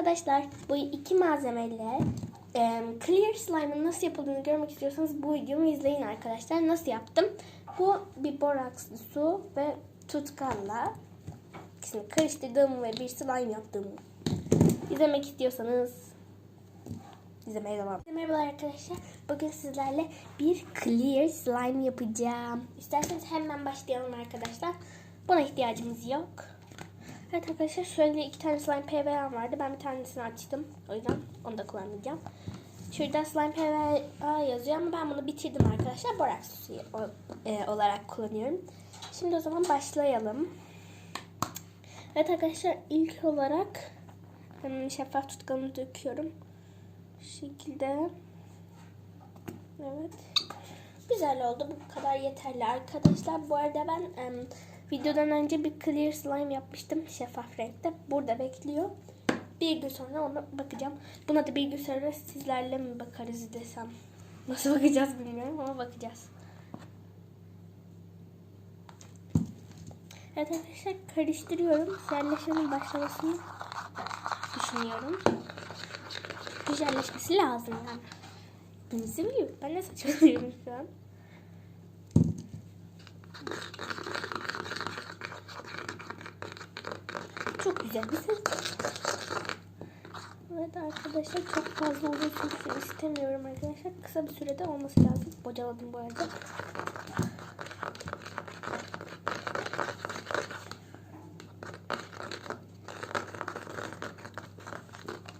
Arkadaşlar bu iki malzemeyle e, clear slime'ın nasıl yapıldığını görmek istiyorsanız bu videomu izleyin arkadaşlar. Nasıl yaptım? Bu bir borakslı su ve tutkanla ikisini karıştırdığım ve bir slime yaptığımı izlemek istiyorsanız izlemeye devam. Merhabalar arkadaşlar. Bugün sizlerle bir clear slime yapacağım. İsterseniz hemen başlayalım arkadaşlar. Buna ihtiyacımız yok. Evet arkadaşlar şöyle iki tane slime PVA vardı. Ben bir tanesini açtım. O yüzden onu da kullanmayacağım. Şurada slime PVA yazıyor ama ben bunu bitirdim arkadaşlar. Boraks suyu e, olarak kullanıyorum. Şimdi o zaman başlayalım. Evet arkadaşlar ilk olarak hmm, şeffaf tutkanı döküyorum. Şu şekilde. Evet. Güzel oldu. Bu kadar yeterli arkadaşlar. Bu arada ben videodan önce bir clear slime yapmıştım. Şeffaf renkte. Burada bekliyor. Bir gün sonra ona bakacağım. Buna da bir gün sonra sizlerle mi bakarız desem. Nasıl bakacağız bilmiyorum ama bakacağız. Evet arkadaşlar karıştırıyorum. Güzelleşmenin başlamasını düşünüyorum. Güzelleşmesi lazım yani. Bizim gibi. Ben ne saçmalıyorum şu an. Çok güzel bir ses. Evet arkadaşlar çok fazla uzun sürsün istemiyorum arkadaşlar. Kısa bir sürede olması lazım. Bocaladım bu arada.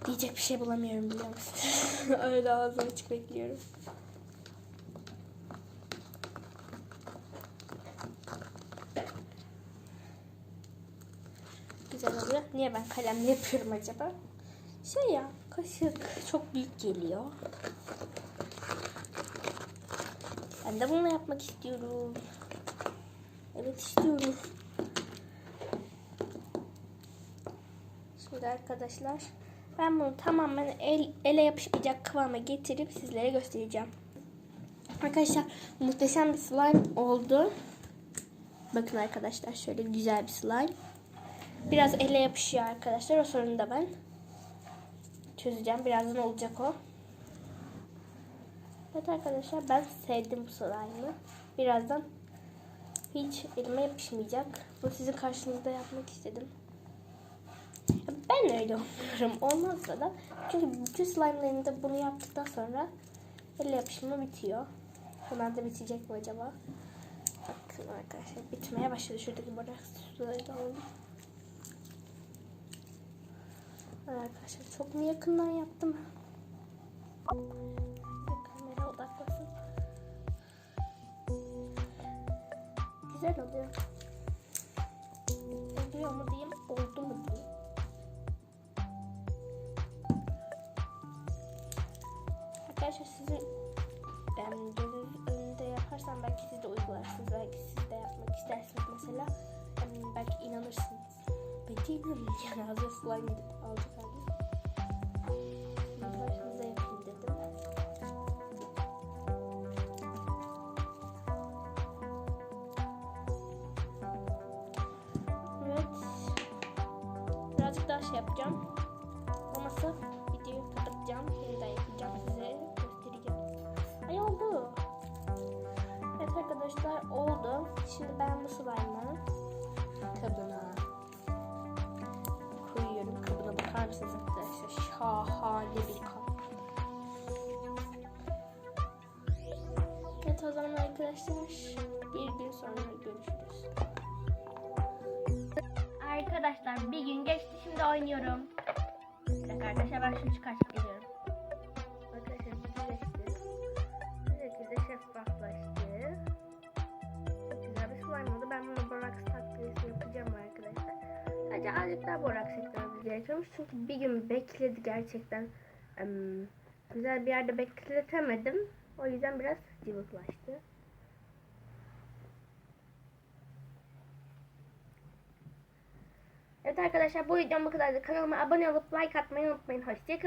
Diyecek bir şey bulamıyorum biliyor musun? Öyle ağzım açık bekliyorum. Güzel oluyor. Niye ben kalemle yapıyorum acaba? Şey ya kaşık çok büyük geliyor. Ben de bunu yapmak istiyorum. Evet istiyorum. Şimdi arkadaşlar ben bunu tamamen el, ele yapışmayacak kıvama getirip sizlere göstereceğim. Arkadaşlar muhteşem bir slime oldu. Bakın arkadaşlar şöyle güzel bir slime. Biraz ele yapışıyor arkadaşlar. O sorunu da ben çözeceğim. Birazdan olacak o. Evet arkadaşlar ben sevdim bu slime'ı. Birazdan hiç elime yapışmayacak. Bu sizin karşınızda yapmak istedim. Ben öyle umuyorum. Olmazsa da çünkü bütün slime'larında bunu yaptıktan sonra elle yapışma bitiyor. Hemen de bitecek mi acaba? Bakın arkadaşlar bitmeye başladı. Şuradaki bardak suları da alalım. Arkadaşlar çok mu yakından yaptım? Kamera odaklasın. Güzel oluyor. Oluyor mu diyeyim, oldu mu diyeyim. Arkadaşlar sizin ben gözünüz önünde yaparsam belki siz de uygularsınız. Belki siz de yapmak istersiniz mesela. Em, belki inanırsınız. Belki inanmayacağım. Hazır slime gidip aldık. Şimdi karşınıza yapayım dedim. Evet. Birazcık daha şey yapacağım. Olmazsa videoyu kapatacağım. Yeniden yapacağım size. Göstereceğim. Ay oldu. Evet arkadaşlar oldu. Şimdi ben bu slime'ı kabına mısınız arkadaşlar? Şahane bir kap. Evet o zaman arkadaşlar bir gün sonra görüşürüz. Arkadaşlar bir gün geçti şimdi oynuyorum. Bir arkadaşlar ben şunu çıkartıp geliyorum. Arkadaşlar düzleşti. Bu şekilde şeffaflaştı. Çok güzel bir slime oldu. Ben bunu boraks takviyesi yapacağım arkadaşlar. Sadece azıcık daha boraks eklememiz gerekiyormuş. Çünkü bir gün bekledi gerçekten. Güzel bir yerde bekletemedim. O yüzden biraz cıvıklaştı. Evet arkadaşlar bu videom bu kadardı. Kanalıma abone olup like atmayı unutmayın. Hoşçakalın.